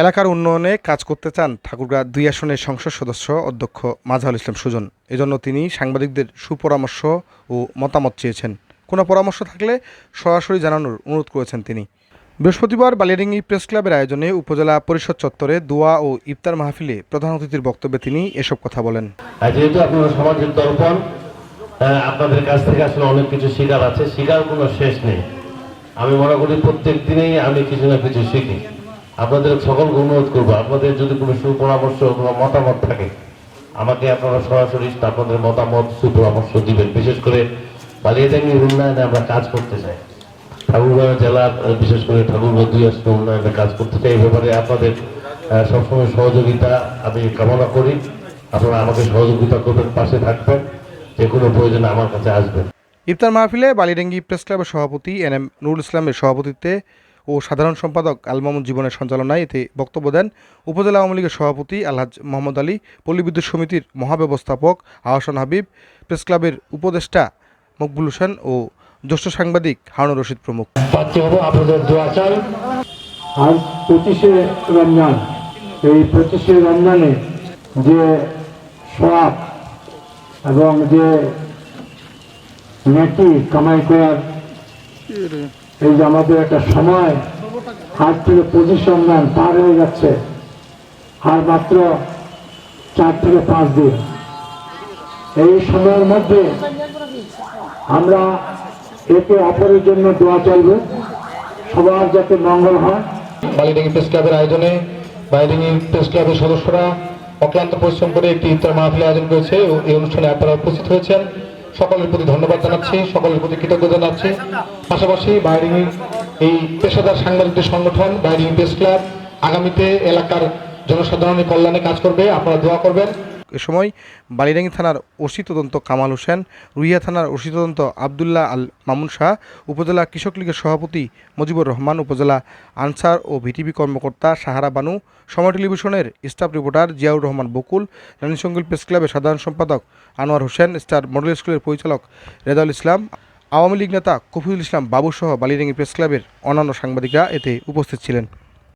এলাকার উন্নয়নে কাজ করতে চান ঠাকুরগাঁ দুই আসনের সংসদ সদস্য অধ্যক্ষ মাঝহারুল ইসলাম সুজন। এজন্য তিনি সাংবাদিকদের সুপরামর্শ ও মতামত চেয়েছেন। কোনো পরামর্শ থাকলে সরাসরি জানানোর অনুরোধ করেছেন তিনি। বৃহস্পতিবার বালিয়াডিঙ্গি প্রেস ক্লাবের আয়োজনে উপজেলা পরিষদ চত্বরে দোয়া ও ইফতার মাহফিলে প্রধান অতিথির বক্তব্যে তিনি এসব কথা বলেন। যেহেতু দর্পণ আপনাদের কাছ থেকে আসলে অনেক কিছু শেখার আছে শেখার কোনো শেষ নেই। আমি মনে করি প্রত্যেক দিনেই আমি কিছু না কিছু শিখি। আপনাদের সকলকে অনুরোধ করব, আপনাদের যদি কোনো সুপরামর্শ অথবা মতামত থাকে, আমাকে আপনারা সরাসরি আপনাদের মতামত, সুপরামর্শ দিবেন। বিশেষ করে বালিয়াডাঙ্গির উন্নয়নে আমরা কাজ করতে চাই। ঠাকুরগাঁও জেলার বিশেষ করে ঠাকুরগাঁও দুই আসনে উন্নয়নে কাজ করতে চাই। এই ব্যাপারে আপনাদের সবসময় সহযোগিতা আমি কামনা করি। আপনারা আমাকে সহযোগিতা করবেন, পাশে থাকবেন। যে কোনো প্রয়োজনে আমার কাছে আসবেন। ইফতার মাহফিলে বালিডাঙ্গি প্রেস ক্লাবের সভাপতি এন এম নুরুল ইসলামের সভাপতিত্বে ও সাধারণ সম্পাদক আল মামুন জীবনের সঞ্চালনায় এতে বক্তব্য দেন উপজেলা আওয়ামী লীগের সভাপতি আলহাজ মোহাম্মদ আলী, পল্লী বিদ্যুৎ সমিতির মহাব্যবস্থাপক আহসান হাবিব, প্রেস ক্লাবের উপদেষ্টা মকবুল হোসেন ও জ্যেষ্ঠ সাংবাদিক হারুন রশিদ প্রমুখ। এই রমজানে যে এবং যে নেটি কামাই করার এই যে আমাদের একটা সময় আজ থেকে পঁচিশ রমজান পার হয়ে যাচ্ছে। আর মাত্র চার থেকে পাঁচ দিন। এই সময়ের মধ্যে আমরা একে অপরের জন্য দোয়া চাইব। সবার যাতে মঙ্গল হয়। বালিডাঙ্গি প্রেস ক্লাবের আয়োজনে বালিডাঙ্গি প্রেস ক্লাবের সদস্যরা অক্লান্ত পরিশ্রম করে একটি ইফতার মাহফিল আয়োজন করেছে। এই অনুষ্ঠানে আপনারা উপস্থিত হয়েছেন। সকলের প্রতি ধন্যবাদ জানাচ্ছি, সকলের প্রতি কৃতজ্ঞ জানাচ্ছি। পাশাপাশি বাইরিং এই পেশাদার সাংবাদিকদের সংগঠন, বাইরিং প্রেস ক্লাব, আগামীতে এলাকার জনসাধারণের কল্যাণে কাজ করবে, আপনারা দোয়া করবেন। এ সময় বালিডাঙ্গি থানার ওসি তদন্ত কামাল হোসেন, রুইয়া থানার ওসি তদন্ত আবদুল্লাহ আল মামুন শাহ, উপজেলা কৃষক লীগের সভাপতি মুজিবুর রহমান, উপজেলা আনসার ও ভিটিপি কর্মকর্তা সাহারা বানু, সময় টেলিভিশনের staff reporter Ziaur Rahman Bakul Ranisankail press ক্লাবের সাধারণ সম্পাদক আনোয়ার হোসেন, স্টার মডেল স্কুলের পরিচালক রেজাউল ইসলাম, আওয়ামী লীগ নেতা কফিউল ইসলাম বাবুসহ বালিরাঙ্গি প্রেস ক্লাবের অন্যান্য সাংবাদিকরা এতে উপস্থিত ছিলেন।